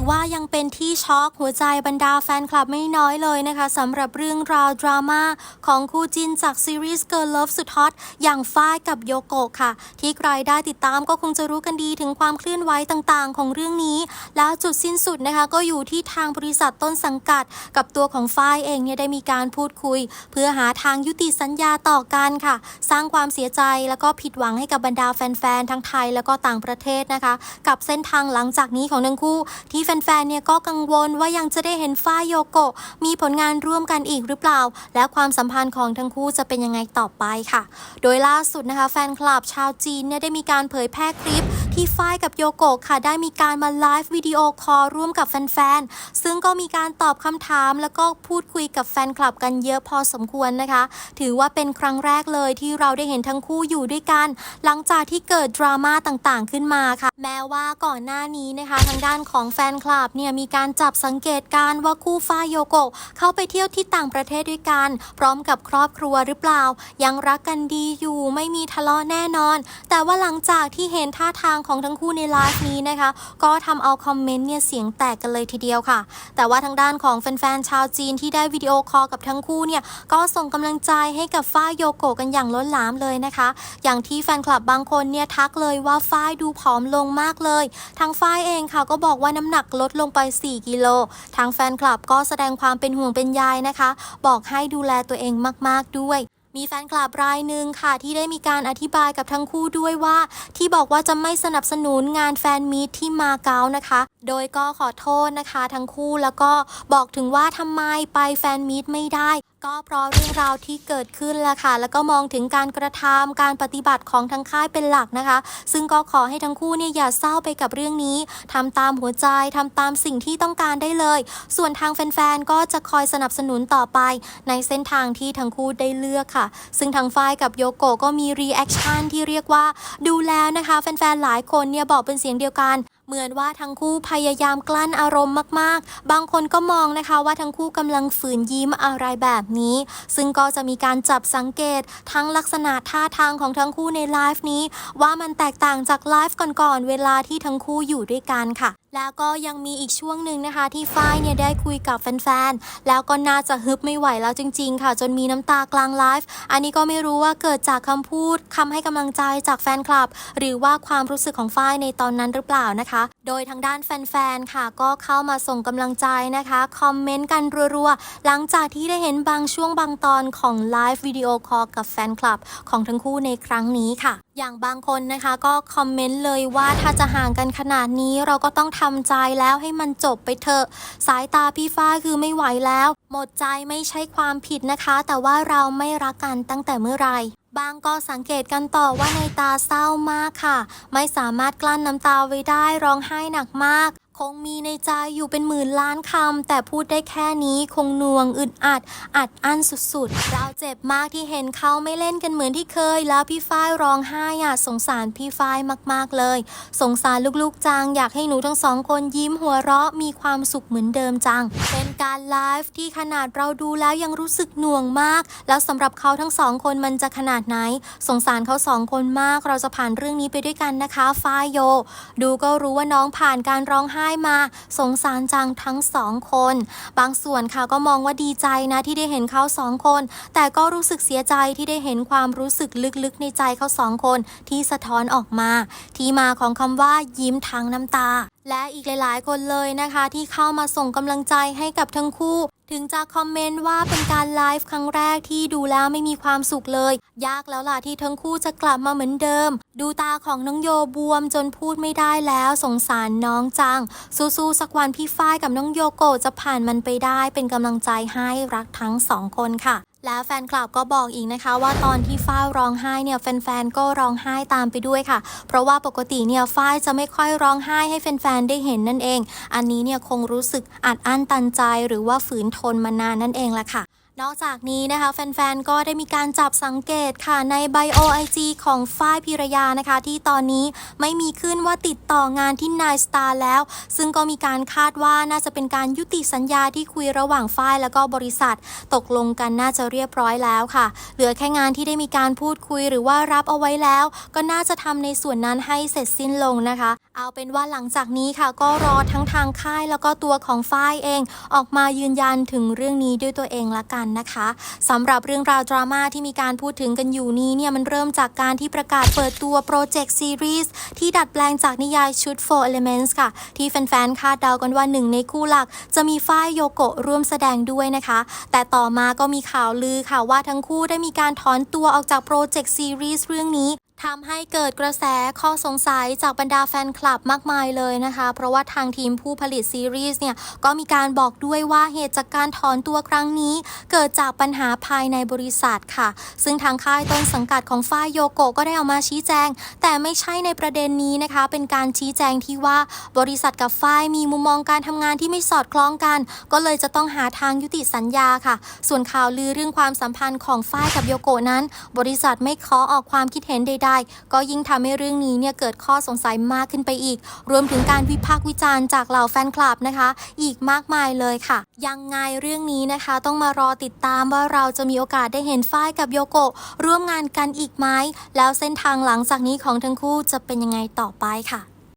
ถือว่ายังเป็นที่ช็อกหัวใจบรรดาแฟนคลับไม่น้อยเลยนะคะสำหรับเรื่องราวดราม่าของคู่จินจากซีรีส์ Girl Love สุดฮอตอย่างฝ้ายกับโยโกะค่ะ ที่ใครได้ติดตามก็คงจะรู้กันดีถึงความเคลื่อนไหวต่างๆ ของเรื่องนี้ แล้วจุดสิ้นสุดนะคะ ก็อยู่ที่ทางบริษัทต้นสังกัด กับตัวของฝ้ายเองเนี่ยได้มีการพูดคุย เพื่อหาทางยุติสัญญาต่อกันค่ะ สร้างความเสียใจแล้วก็ผิดหวังให้กับบรรดาแฟนๆทั้งไทยแล้วก็ต่างประเทศนะคะ กับเส้นทางหลังจากนี้ของทั้งคู่ที่แฟนๆ เนี่ยก็กังวลว่ายังจะได้เห็นฝ้ายโยโกะมีผลงานร่วมกันอีกหรือเปล่า และความสัมพันธ์ของทั้งคู่จะเป็นยังไงต่อไปค่ะ โดยล่าสุดนะคะแฟนคลับชาวจีนเนี่ยได้มีการเผยแพร่คลิป ที่ฝ้ายกับโยโกะค่ะได้มีการมาไลฟ์วิดีโอคอลร่วมกับแฟนๆ ซึ่งก็มีการตอบคำถามแล้วก็พูดคุยกับแฟนคลับกันเยอะพอสมควรนะคะ ถือว่าเป็นครั้งแรกเลยที่เราได้เห็นทั้งคู่อยู่ด้วยกัน หลังจากที่เกิดดราม่าต่างๆ ขึ้นมาค่ะ แม้ว่าก่อนหน้านี้นะคะ ทางด้านของแฟนคลับเนี่ยมีการจับสังเกตการ์ว่าคู่ฝ้ายโยโกะเข้าไปเที่ยวที่ต่างประเทศด้วยกัน พร้อมกับครอบครัวหรือเปล่า ยังรักกันดีอยู่ไม่มีทะเลาะแน่นอน แต่ว่าหลังจากที่เห็นท่าทางของทั้งคู่ในไลฟ์นี้นะคะ ก็ทำเอาคอมเมนต์เนี่ยเสียงแตกกันเลยทีเดียวค่ะ แต่ว่าทางด้านของแฟนๆชาวจีนที่ได้วิดีโอคอลกับทั้งคู่เนี่ยก็ส่งกำลังใจให้กับฝ้ายโยโกะกันอย่างล้นหลามเลยนะคะ อย่างที่แฟนคลับบางคนเนี่ยทักเลยว่าฝ้ายดูผอมลงมากเลย ทางฝ้ายเองค่ะก็บอกว่าน้ำหนักลดลงไป 4 กิโล ทางแฟนคลับก็แสดงความเป็นห่วงเป็นใยนะคะ บอกให้ดูแลตัวเองมาก ๆด้วย มีแฟนคลับรายหนึ่งค่ะที่ได้มีการอธิบายกับทั้งคู่ด้วยว่า ที่บอกว่าจะไม่สนับสนุนงานแฟนมีตที่มาเก๊านะคะ โดยก็ขอโทษนะคะ ทั้งคู่แล้วก็บอกถึงว่าทำไมไปแฟนมีตไม่ได้ก็เพราะเรื่องราวที่เกิดขึ้นแหละค่ะ แล้วก็มองถึงการกระทำการปฏิบัติของทั้งค่ายเป็นหลักนะคะ ซึ่งก็ขอให้ทั้งคู่เนี่ยอย่าเศร้าไปกับเรื่องนี้ทำตามหัวใจทำตามสิ่งที่ต้องการได้เลย ส่วนทางแฟนๆ ก็จะคอยสนับสนุนต่อไป ในเส้นทางที่ทั้งคู่ได้เลือกค่ะ ซึ่งทางฝ้ายกับโยโกะก็มีรีแอคชั่นที่เรียกว่า ดูแล้วนะคะ แฟนๆ หลายคนเนี่ยบอกเป็นเสียงเดียวกัน เหมือนว่าทั้งคู่พยายามกลั้นอารมณ์มากๆ บางคนก็มองนะคะว่าทั้งคู่กำลังฝืนยิ้มอะไรแบบนี้ ซึ่งก็จะมีการจับสังเกตทั้งลักษณะท่าทางของทั้งคู่ในไลฟ์นี้ ว่ามันแตกต่างจากไลฟ์ก่อนๆเวลาที่ทั้งคู่อยู่ด้วยกันค่ะแล้วก็ยังมีอีกช่วงหนึ่งนะคะ ที่ฝ้ายเนี่ยได้คุยกับแฟนๆ แล้วก็น่าจะฮึบไม่ไหวแล้วจริง ๆ ค่ะ จนมีน้ำตากลางไลฟ์ อันนี้ก็ไม่รู้ว่าเกิดจากคำพูดคำให้กำลังใจจากแฟนคลับ หรือว่าความรู้สึกของฝ้ายในตอนนั้นหรือเปล่านะคะโดยทางด้านแฟนๆ ค่ะ ก็เข้ามาส่งกำลังใจนะคะ คอมเมนต์กันรัวๆ หลังจากที่ได้เห็นบางช่วงบางตอนของไลฟ์วิดีโอคอลกับแฟนคลับของทั้งคู่ในครั้งนี้ค่ะ อย่างบางคนนะคะก็คอมเมนต์เลยว่าถ้าจะห่างกันขนาดนี้เราก็ต้องทำใจแล้วให้มันจบไปเถอะ สายตาพี่ฟ้าคือไม่ไหวแล้ว หมดใจไม่ใช่ความผิดนะคะ แต่ว่าเราไม่รักกันตั้งแต่เมื่อไหร่ บางก็สังเกตกันต่อว่าในตาเศร้ามากค่ะ ไม่สามารถกลั้นน้ำตาไว้ได้ร้องไห้หนักมาก คงมีในใจอยู่เป็นหมื่นล้านคำ แต่พูดได้แค่นี้คงน่วงอึดอัด อัดอั้นสุดๆ เราเจ็บมากที่เห็นเขาไม่เล่นกันเหมือนที่เคย แล้วพี่ฝ้ายร้องไห้อะสงสารพี่ฝ้ายมากๆเลย สงสารลูกๆจัง อยากให้หนูทั้งสองคนยิ้มหัวเราะมีความสุขเหมือนเดิมจัง เป็นการไลฟ์ที่ขนาดเราดูแล้วยังรู้สึกหน่วงมาก แล้วสำหรับเขาทั้งสองคนมันจะขนาดไหน สงสารเขาสองคนมากเราจะผ่านเรื่องนี้ไปด้วยกันนะคะฝ้ายโย ดูก็รู้ว่าน้องผ่านการร้องไห้มา สงสารจังทั้งสองคน บางส่วนค่ะก็มองว่าดีใจนะที่ได้เห็นเขาสองคน แต่ก็รู้สึกเสียใจที่ได้เห็นความรู้สึกลึกๆในใจเขาสองคนที่สะท้อนออกมา ที่มาของคำว่ายิ้มทั้งน้ำตาและอีกหลาย ๆ คนเลยนะคะ ที่เข้ามาส่งกำลังใจให้กับทั้งคู่ ถึงจะคอมเมนต์ว่าเป็นการไลฟ์ครั้งแรกที่ดูแล้วไม่มีความสุขเลย ยากแล้วล่ะที่ทั้งคู่จะกลับมาเหมือนเดิม ดูตาของน้องโยบวมจนพูดไม่ได้แล้วสงสารน้องจัง สู้ๆสักวันพี่ฝ้ายกับน้องโยโกจะผ่านมันไปได้เป็นกำลังใจให้รักทั้งสองคนค่ะ แล้วแฟนคลับก็บอกอีกนะคะว่าตอนที่ฝ้ายร้องไห้เนี่ยแฟนๆก็ร้องไห้ตามไปด้วยค่ะ เพราะว่าปกติเนี่ยฝ้ายจะไม่ค่อยร้องไห้ให้แฟนๆได้เห็นนั่นเอง อันนี้เนี่ยคงรู้สึกอัดอั้นตันใจหรือว่าฝืนทนมานานนั่นเองแหละค่ะ นอกจากนี้นะคะแฟนๆ ก็ได้มีการจับสังเกตค่ะในไบโอไอจีของฝ้ายพิรยานะคะ ที่ตอนนี้ไม่มีขึ้นว่าติดต่องานที่นายสตาร์แล้ว ซึ่งก็มีการคาดว่าน่าจะเป็นการยุติสัญญาที่คุยระหว่างฝ้ายแล้วก็บริษัท ตกลงกันน่าจะเรียบร้อยแล้วค่ะ เหลือแค่งานที่ได้มีการพูดคุยหรือว่ารับเอาไว้แล้ว ก็น่าจะทำในส่วนนั้นให้เสร็จสิ้นลงนะคะ เอาเป็นว่าหลังจากนี้ค่ะ ก็รอทั้งทางค่ายแล้วก็ตัวของฝ้ายเอง ออกมายืนยันถึงเรื่องนี้ด้วยตัวเองละกันนะคะสำหรับเรื่องราวดราม่าที่มีการพูดถึงกันอยู่นี้เนี่ยมันเริ่มจากการที่ประกาศเปิดตัวโปรเจกต์ซีรีส์ที่ดัดแปลงจากนิยายชุด Four Elements ค่ะ ที่แฟนๆคาดเดากันว่าหนึ่งในคู่หลัก จะมีฝ้ายโยโกะร่วมแสดงด้วยนะคะ แต่ต่อมาก็มีข่าวลือค่ะว่าทั้งคู่ได้มีการถอนตัวออกจากโปรเจกต์ซีรีส์เรื่องนี้ ทำให้เกิดกระแสข้อสงสัยจากบรรดาแฟนคลับมากมายเลยนะคะ เพราะว่าทางทีมผู้ผลิตซีรีส์เนี่ย ก็มีการบอกด้วยว่าเหตุจากการถอนตัวครั้งนี้ เกิดจากปัญหาภายในบริษัทค่ะ ซึ่งทางค่ายต้นสังกัดของฝ้ายโยโกก็ได้เอามาชี้แจง แต่ไม่ใช่ในประเด็นนี้นะคะ เป็นการชี้แจงที่ว่าบริษัทกับฝ้ายมีมุมมองการทำงานที่ไม่สอดคล้องกัน ก็เลยจะต้องหาทางยุติสัญญาค่ะ ส่วนข่าวลือเรื่องความสัมพันธ์ของฝ้ายกับโยโกนั้น บริษัทไม่ขอออกความคิดเห็นใดๆก็ยิ่งทำให้เรื่องนี้เนี่ยเกิดข้อสงสัยมากขึ้นไปอีก รวมถึงการวิพากษ์วิจารณ์จากเหล่าแฟนคลับนะคะ อีกมากมายเลยค่ะ ยังไงเรื่องนี้นะคะ ต้องมารอติดตามว่าเราจะมีโอกาสได้เห็นฝ้ายกับโยโกะร่วมงานกันอีกไหมแล้วเส้นทางหลังจากนี้ของทั้งคู่จะเป็นยังไงต่อไปค่ะ